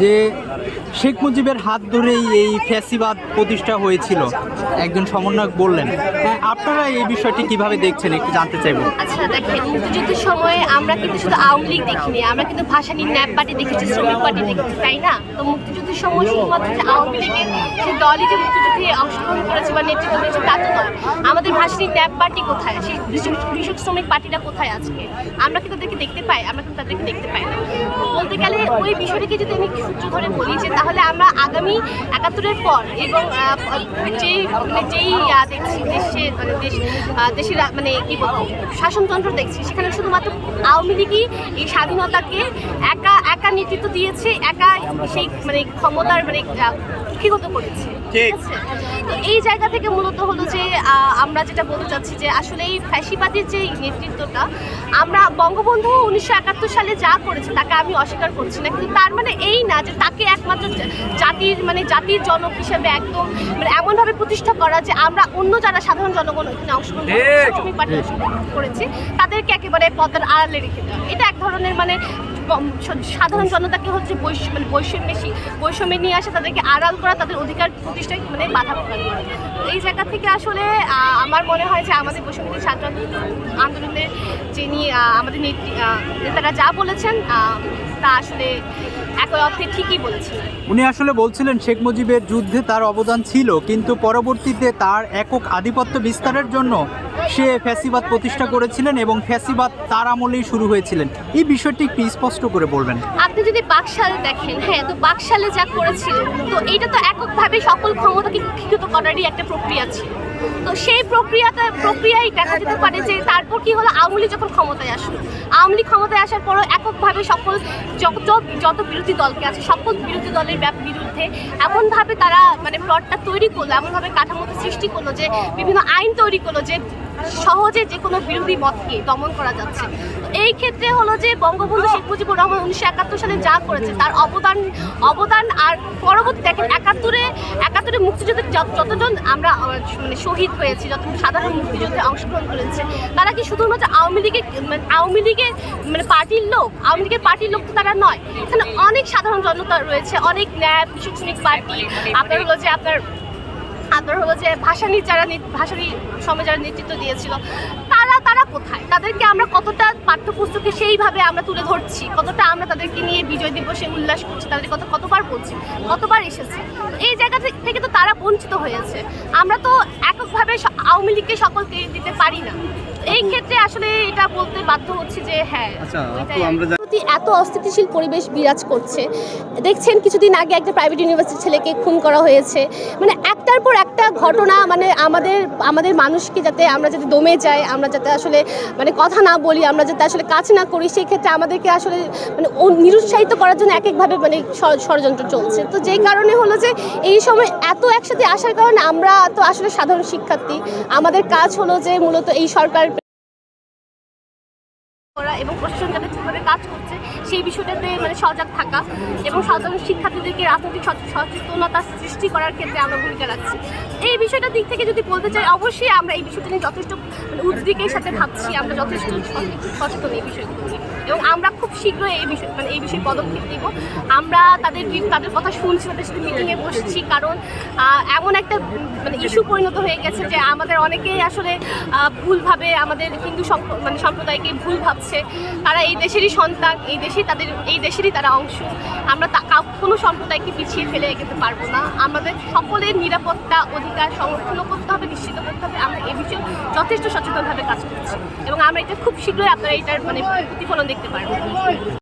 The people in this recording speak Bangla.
যে শেখ মুজিবের হাত ধরেই এই ফ্যাসিবাদ প্রতিষ্ঠা হয়েছিল, একজন সমন্বয়ক বললেন। হ্যাঁ আপনারা এই বিষয়টি কীভাবে দেখছেন, একটু জানতে চাইব। আচ্ছা দেখেন মুক্তিযুদ্ধের সময়ে আমরা কিন্তু শুধু আওয়ামী লীগ দেখিনি, আমরা কিন্তু ভাষা নিয়ে ন্যাপ পার্টি দেখেছি, শ্রমিক পার্টি দেখেছি, তাই না? তো মুক্তিযুদ্ধের সময় শুধুমাত্র আওয়ামী লীগের সে দলই যে মুক্তিযুদ্ধে অংশগ্রহণ করেছে বা নেতৃত্ব দিয়েছে তা তো নয়। আমাদের ভাসানী ন্যাপ পার্টি কোথায়? সেই কৃষক শ্রমিক পার্টিটা কোথায় আজকে? আমরা কি তাদেরকে দেখতে পাই? আমরা কিন্তু তাদেরকে দেখতে পাই না। বলতে গেলে ওই বিষয়টিকে যদি আমি সূত্র ধরে বলি যে তাহলে আমরা আগামী একাত্তরের পর এবং যেই মানে যেই দেখছি দেশে মানে দেশ দেশের মানে কি বলব, শাসনতন্ত্র দেখছি, সেখানে শুধুমাত্র আওয়ামী লীগই এই স্বাধীনতাকে একা একা নেতৃত্ব দিয়েছে একা সেই মানে ক্ষমতার মানে কুক্ষিগত করেছে। ঠিক। আছে? তো এই জায়গা থেকে মূলত হলো যে আমরা যেটা বলতে চাচ্ছি যে আসলে এই ফ্যাসিবাদের যে নেতৃত্বটা আমরা বঙ্গবন্ধু উনিশশো একাত্তর সালে যা করেছে তাকে আমি অস্বীকার করছি না। কিন্তু তার মানে এই না যে তাকে একমাত্র জাতির মানে জাতির জনক হিসেবে একদম মানে এমনভাবে প্রতিষ্ঠা করা যে আমরা অন্য যারা সাধারণ জনগণ এখানে অংশগ্রহণ করেছে, তাদেরকে একেবারে পদ্মার আড়ালে রেখে দেওয়া। এটা এক ধরনের মানে সাধারণ জনতাকে হচ্ছে মানে বৈষম্যে বৈষম্যে নিয়ে আসা, তাদেরকে আড়াল করা, তাদের অধিকার প্রতিষ্ঠায় মানে বাধা প্রদান করা। এই জায়গা থেকে আসলে আমার মনে হয় যে আমাদের বৈষম্য ছাত্র আন্দোলনের যিনি আমাদের নেতারা যা বলেছেন তা আসলে অর্থে ঠিকই বলেছেন। উনি আসলে বলছিলেন শেখ মুজিবের যুদ্ধে তার অবদান ছিল কিন্তু পরবর্তীতে তার একক আধিপত্য বিস্তারের জন্য সে ফ্যাসিবাদ প্রতিষ্ঠা করেছিলেন এবং ফ্যাসিবাদ তার আমলেই শুরু হয়েছিলেন। এই বিষয়টি একটু স্পষ্ট করে বলবেন। আপনি যদি বাকশাল দেখেন হ্যাঁ তো বাকশালে যা করেছিল তো এটা তো এককভাবে সকল ক্ষমতাকে কুক্ষিগত করারই একটা প্রক্রিয়া ছিল। তো সেই প্রক্রিয়াটা প্রক্রিয়াই দেখা যেতে পারে যে তারপর কি হলো আওয়ামী যখন ক্ষমতায় আসলো আওয়ামী ক্ষমতায় আসার পরও এককভাবে সকল যত যত বিরোধী দলকে আছে, সকল বিরোধী দলের বিরুদ্ধে এমনভাবে তারা মানে প্লটটা তৈরি করল, এমনভাবে কাঠামোটা সৃষ্টি করল যে বিভিন্ন আইন তৈরি করল যে সহজে যে কোনো বিরোধী মতকে দমন করা যাচ্ছে। এই ক্ষেত্রে হলো যে বঙ্গবন্ধু শেখ মুজিবুর রহমান উনিশশো একাত্তর সালে যা করেছে, তার অবদান অবদান আর পরবর্তী দেখেন, একাত্তরে একাত্তরে মুক্তিযুদ্ধের যত- যতজন আমরা মানে শহীদ হয়েছি, যত সাধারণ মুক্তিযুদ্ধে অংশগ্রহণ করেছে, তারা কি শুধুমাত্র আওয়ামী লীগের মানে আওয়ামী লীগের মানে পার্টির লোক? আওয়ামী লীগের পার্টির লোক তো তারা নয়। এখানে অনেক সাধারণ জনতা রয়েছে, অনেক ন্যায় কৃষক পার্টি। আপনার হলো যে আপনার আপনার হলো যে ভাসানি যারা ভাসানি সময় যারা নেতৃত্ব দিয়েছিল, তারা তারা কোথায়? তাদেরকে আমরা কতটা পাঠ্যপুস্তকে সেইভাবে আমরা তুলে ধরছি? কতটা আমরা তাদেরকে নিয়ে বিজয় দিবসে উল্লাস করছি? তাদের কত কতবার বলছি? কতবার এসেছে? এই জায়গা থেকে তো তারা বঞ্চিত হয়েছে। আমরা তো এককভাবে আওয়ামী লীগকে সকলকে দিতে পারি না। এই ক্ষেত্রে আসলে এটা বলতে বাধ্য হচ্ছে যে হ্যাঁ আচ্ছা। প্রতি এত অস্থিতিশীল পরিবেশ বিরাজ করছে দেখছেন কিছুদিন আগে একটা প্রাইভেট ইউনিভার্সিটির ছেলেকে খুন করা হয়েছে মানে একটার পর একটা ঘটনা মানে আমাদের আমাদের মানুষকে যাতে আমরা যাতে দমে যাই আমরা যাতে আসলে মানে কথা না বলি আমরা যাতে আসলে কাজ না করি সেই ক্ষেত্রে আমাদেরকে আসলে মানে ও- নিরুৎসাহিত করার জন্য এক একভাবে মানে ষড়যন্ত্র চলছে তো যেই কারণে হলো যে এই সময় এত একসাথে আসার কারণে আমরা তো আসলে সাধারণ শিক্ষার্থী আমাদের কাজ হলো যে মূলত এই সরকার করা এবং প্রশাসন যাতে ঠিকভাবে কাজ করছে, সেই বিষয়টাতে মানে সজাগ থাকা এবং সাধারণ শিক্ষার্থীদেরকে রাজনৈতিক সচেতনতা সৃষ্টি করার ক্ষেত্রে আমরা ভূমিকা রাখছি। এই বিষয়টার দিক থেকে যদি বলতে চাই, অবশ্যই আমরা এই বিষয়টা নিয়ে যথেষ্ট মানে উদ্বেগের সাথে ভাবছি, আমরা যথেষ্ট সচে- সচেতন এই বিষয়গুলো এবং আমরা খুব শীঘ্রই এই বিষয় মানে এই বিষয়ে পদক্ষেপ নিব। আমরা তাদের তাদের কথা শুনছি, তাদের সাথে মিটিংয়ে বসছি, কারণ এমন একটা মানে ইস্যু পরিণত হয়ে গেছে যে আমাদের অনেকেই আসলে ভুলভাবে আমাদের হিন্দু সম্প- মানে সম্প্রদায়কে ভুল ভাবছে তারা এই দেশেরই সন্তান, এই দেশেই তাদের, এই দেশেরই তারা অংশ। আমরা তা- কোনো সম্প্রদায়কে পিছিয়ে ফেলে এগোতে পারব না। আমাদের সকলের নিরাপত্তা অধিকার সংরক্ষণ করতে হবে, নিশ্চিত করতে হবে। আমরা এই বিষয়ে যথেষ্ট সচেতনভাবে কাজ করছি। এবং আমরা এটা খুব শীঘ্রই আপনারা এটার মানে প্রতিফলন দেখতে পারব।